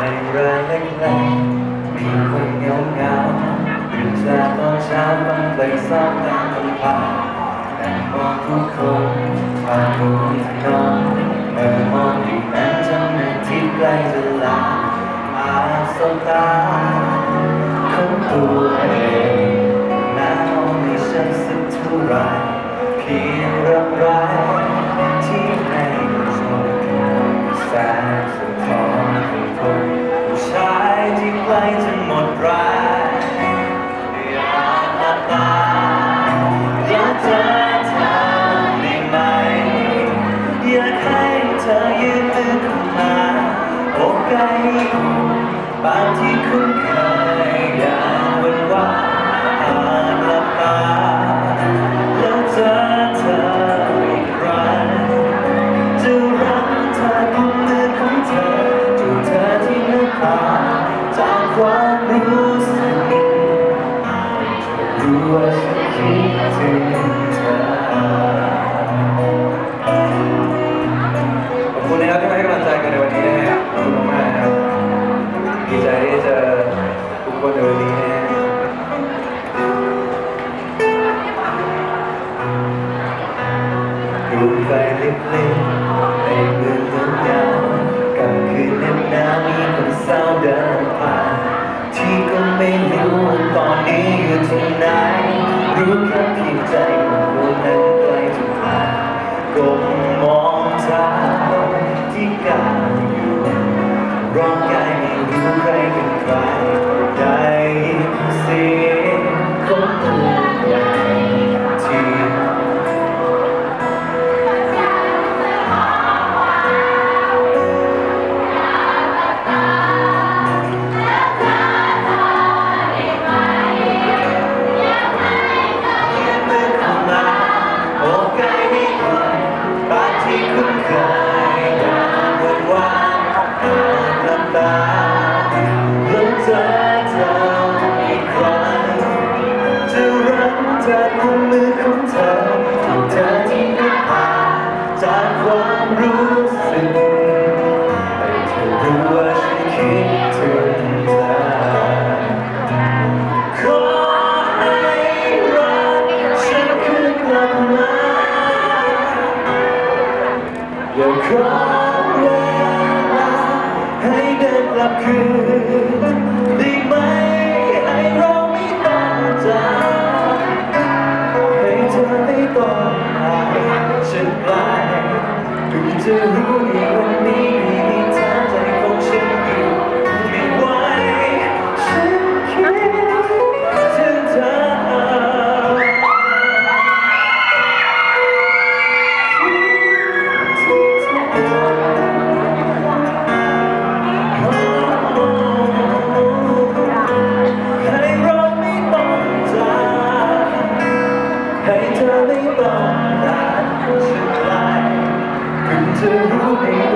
เนร้านเล็กๆมีคนเงาเาตื่นแต่ตอนเช้าต้องไปซ้อมตามกำลังแต่มองทุกคนผ่านดูที่นอนเมื่อมองอยู่นั้จะไม่ที่ใกล้จะลาอาสบตาของตัวเองหนาวในฉันสักเท่าไรเพียงรับรัก Bye. เพลงใเมืองเาๆกลางคืนน้นหนาวมีคนเศร้าเดินผ่านที่ก็ไม่รู้ตอนนี้อยู่ที่ไหนรู้แค่กี่ใจของคนนั้ อย่าคอเวลาให้เดินกลับคืน to me.